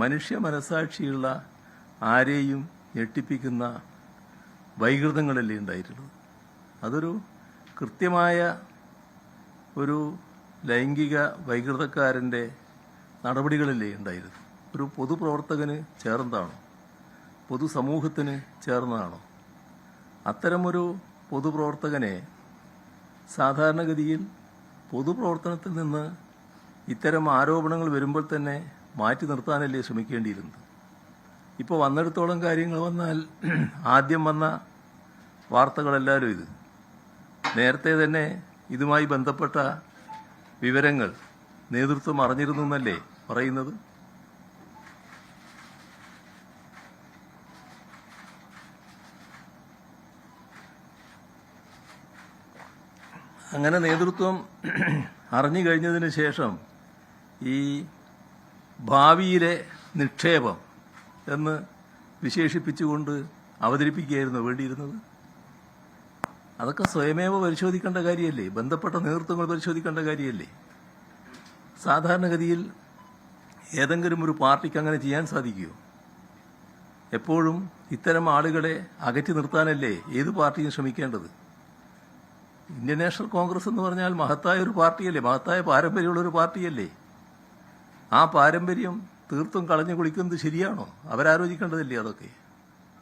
മനുഷ്യ മനസാക്ഷിയുള്ള ആരെയും ഞെട്ടിപ്പിക്കുന്ന വൈകൃതങ്ങളല്ലേ ഉണ്ടായിട്ടുള്ളത് അതൊരു കൃത്യമായ ഒരു ലൈംഗിക വൈകൃതക്കാരന്റെ നടപടികളല്ലേ ഉണ്ടായിരുന്നു ഒരു പൊതുപ്രവർത്തകന് ചേർന്നതാണോ? പൊതുസമൂഹത്തിന് ചേർന്നതാണോ? അത്തരമൊരു പൊതുപ്രവർത്തകനെ സാധാരണഗതിയിൽ പൊതുപ്രവർത്തനത്തിൽ നിന്ന് ഇത്തരം ആരോപണങ്ങൾ വരുമ്പോൾ തന്നെ മാറ്റി നിർത്താനല്ലേ ശ്രമിക്കേണ്ടിയിരുന്നത്? ഇപ്പോൾ വന്നിടത്തോളം കാര്യങ്ങൾ വന്നാൽ ആദ്യം വന്ന വാർത്തകളെല്ലാവരും ഇത്. നേരത്തെ തന്നെ ഇതുമായി ബന്ധപ്പെട്ട വിവരങ്ങൾ നേതൃത്വം അറിഞ്ഞിരുന്നു എന്നല്ലേ പറയുന്നത്? അങ്ങനെ നേതൃത്വം അറിഞ്ഞു കഴിഞ്ഞതിന് ശേഷം ഈ ഭാവിയിലെ നിക്ഷേപം എന്ന് വിശേഷിപ്പിച്ചുകൊണ്ട് അവതരിപ്പിക്കുകയായിരുന്നു വേണ്ടിയിരുന്നത്. അതൊക്കെ സ്വയമേവ പരിശോധിക്കേണ്ട കാര്യമല്ലേ? ബന്ധപ്പെട്ട നേതൃത്വങ്ങൾ പരിശോധിക്കേണ്ട കാര്യമല്ലേ? സാധാരണഗതിയിൽ ഏതെങ്കിലും ഒരു പാർട്ടിക്ക് അങ്ങനെ ചെയ്യാൻ സാധിക്കുമോ? എപ്പോഴും ഇത്തരം ആളുകളെ അകറ്റി നിർത്താനല്ലേ ഏത് പാർട്ടിയും ശ്രമിക്കേണ്ടത്? ഇന്ത്യൻ നാഷണൽ കോൺഗ്രസ് എന്ന് പറഞ്ഞാൽ മഹത്തായ ഒരു പാർട്ടിയല്ലേ? മഹത്തായ പാരമ്പര്യമുള്ള ഒരു പാർട്ടിയല്ലേ? ആ പാരമ്പര്യം തീർത്തും കളഞ്ഞു കുളിക്കുന്നത് ശരിയാണോ? അവരാലോചിക്കേണ്ടതല്ലേ അതൊക്കെ?